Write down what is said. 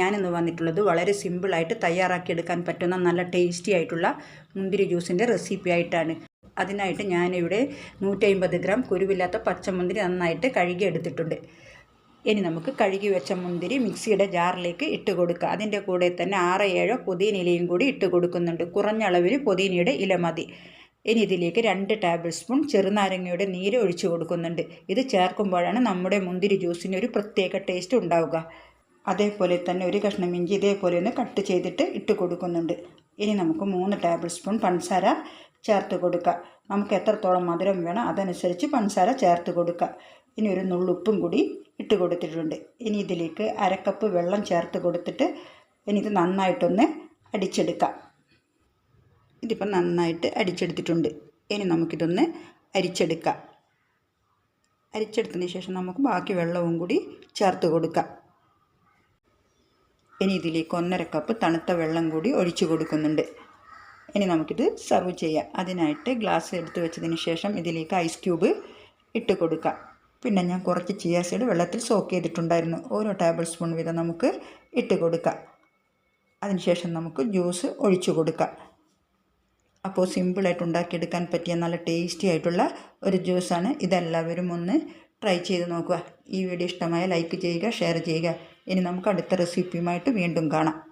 ഞാനിന്ന് വന്നിട്ടുള്ളത് വളരെ സിമ്പിളായിട്ട് തയ്യാറാക്കിയെടുക്കാൻ പറ്റുന്ന നല്ല ടേസ്റ്റി ആയിട്ടുള്ള മുന്തിരി ജ്യൂസിന്റെ റെസിപ്പി ആയിട്ടാണ്. അതിനായിട്ട് ഞാനിവിടെ നൂറ്റമ്പത് ഗ്രാം കുരുവില്ലാത്ത പച്ചമുന്തിരി നന്നായിട്ട് കഴുകി എടുത്തിട്ടുണ്ട് ഇനി നമുക്ക് കഴുകി വെച്ച മുന്തിരി മിക്സിയുടെ ജാറിലേക്ക് ഇട്ട് കൊടുക്കുക അതിന്റെ കൂടെ തന്നെ ആറ് ഏഴോ പുതിയ ഇലയും കൂടി ഇട്ട് കൊടുക്കുന്നുണ്ട്. കുറഞ്ഞ അളവിൽ പുതിയനയുടെ ഇല മതി. ഇനി ഇതിലേക്ക് രണ്ട് ടേബിൾ സ്പൂൺ ചെറുനാരങ്ങയുടെ നീര് ഒഴിച്ചു കൊടുക്കുന്നുണ്ട്. ഇത് ചേർക്കുമ്പോഴാണ് നമ്മുടെ മുന്തിരി ജ്യൂസിന് ഒരു പ്രത്യേക ടേസ്റ്റ് ഉണ്ടാവുക. അതേപോലെ തന്നെ ഒരു കഷ്ണം ഇഞ്ചി ഇതേപോലെ ഒന്ന് കട്ട് ചെയ്തിട്ട് ഇട്ട് കൊടുക്കുന്നുണ്ട്. ഇനി നമുക്ക് മൂന്ന് ടേബിൾ സ്പൂൺ പഞ്ചസാര ചേർത്ത് കൊടുക്കുക നമുക്ക് എത്രത്തോളം മധുരം വേണം അതനുസരിച്ച് പഞ്ചസാര ചേർത്ത് കൊടുക്കുക ഇനി ഒരു നുള്ളുപ്പും കൂടി ഇട്ട് കൊടുത്തിട്ടുണ്ട്. ഇനി ഇതിലേക്ക് അരക്കപ്പ് വെള്ളം ചേർത്ത് കൊടുത്തിട്ട് ഇനി ഇത് നന്നായിട്ടൊന്ന് അടിച്ചെടുക്കാം. ഇതിപ്പം നന്നായിട്ട് അടിച്ചെടുത്തിട്ടുണ്ട്. ഇനി നമുക്കിതൊന്ന് അരിച്ചെടുക്കാം. അരിച്ചെടുത്തതിന് ശേഷം നമുക്ക് ബാക്കി വെള്ളവും കൂടി ചേർത്ത് കൊടുക്കാം. ഇനി ഇതിലേക്ക് ഒന്നര കപ്പ് തണുത്ത വെള്ളം കൂടി ഒഴിച്ചു കൊടുക്കുന്നുണ്ട്. ഇനി നമുക്കിത് സെർവ് ചെയ്യാം. അതിനായിട്ട് ഗ്ലാസ് എടുത്ത് വെച്ചതിന് ശേഷം ഇതിലേക്ക് ഐസ് ക്യൂബ് ഇട്ട് കൊടുക്കാം. പിന്നെ ഞാൻ കുറച്ച് ചിയ സീഡ് വെള്ളത്തിൽ സോക്ക് ചെയ്തിട്ടുണ്ടായിരുന്നു. ഓരോ ടേബിൾ സ്പൂൺ വീതം നമുക്ക് ഇട്ട് കൊടുക്കാം. അതിനുശേഷം നമുക്ക് ജ്യൂസ് ഒഴിച്ചു കൊടുക്കാം. അപ്പോൾ സിമ്പിളായിട്ട് ഉണ്ടാക്കിയെടുക്കാൻ പറ്റിയ നല്ല ടേസ്റ്റി ആയിട്ടുള്ള ഒരു ജ്യൂസാണ് ഇതെല്ലാവരും ഒന്ന് ട്രൈ ചെയ്ത് നോക്കുക. ഈ വീഡിയോ ഇഷ്ടമായ ലൈക്ക് ചെയ്യുക ഷെയർ ചെയ്യുക. ഇനി നമുക്ക് അടുത്ത റെസിപ്പിയുമായിട്ട് വീണ്ടും കാണാം.